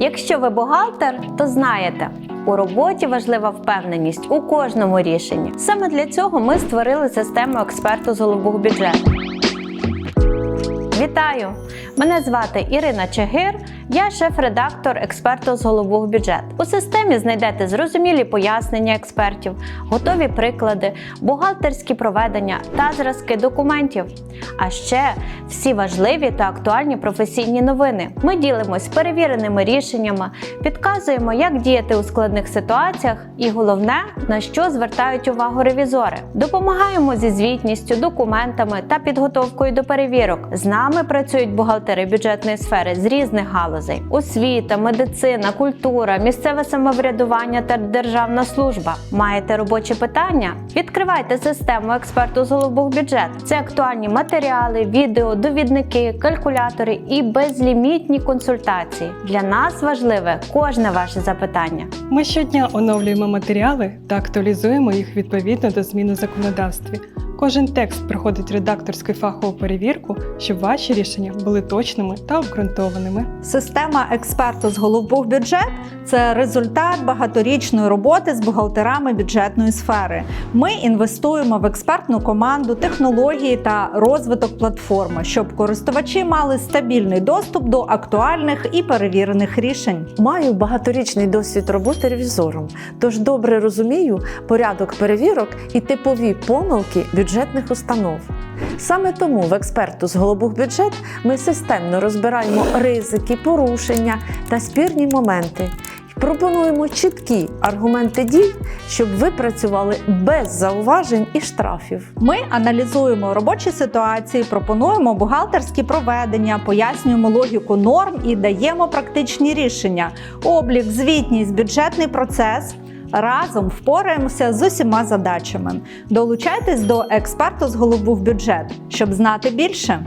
Якщо ви бухгалтер, то знаєте, у роботі важлива впевненість у кожному рішенні. Саме для цього ми створили систему експерту з голубого бюджету. Вітаю! Мене звати Ірина Чигир. Я шеф-редактор експерту з головних бюджет. У системі знайдете зрозумілі пояснення експертів, готові приклади, бухгалтерські проведення та зразки документів. А ще всі важливі та актуальні професійні новини. Ми ділимось перевіреними рішеннями, підказуємо, як діяти у складних ситуаціях, і головне, на що звертають увагу ревізори. Допомагаємо зі звітністю, документами та підготовкою до перевірок. З нами працюють бухгалтери бюджетної сфери з різних галузей: освіта, медицина, культура, місцеве самоврядування та державна служба. Маєте робочі питання? Відкривайте систему експерту з головних бюджет. Це актуальні матеріали, відео, довідники, калькулятори і безлімітні консультації. Для нас важливе кожне ваше запитання. Ми щодня оновлюємо матеріали та актуалізуємо їх відповідно до змін у законодавстві. Кожен текст проходить редакторську фахову перевірку, щоб ваші рішення були точними та обґрунтованими. Система експерту з головних бюджет це результат багаторічної роботи з бухгалтерами бюджетної сфери. Ми інвестуємо в експертну команду, технології та розвиток платформи, щоб користувачі мали стабільний доступ до актуальних і перевірених рішень. Маю багаторічний досвід роботи ревізором, тож добре розумію порядок перевірок і типові помилки бюджетних установ. Саме тому в експерту з головних бюджет ми системно розбираємо ризики, порушення та спірні моменти. Пропонуємо чіткі аргументи дій, щоб ви працювали без зауважень і штрафів. Ми аналізуємо робочі ситуації, пропонуємо бухгалтерські проведення, пояснюємо логіку норм і даємо практичні рішення. Облік, звітність, бюджетний процес. Разом впораємося з усіма задачами. Долучайтесь до експерту з голову в бюджет, щоб знати більше.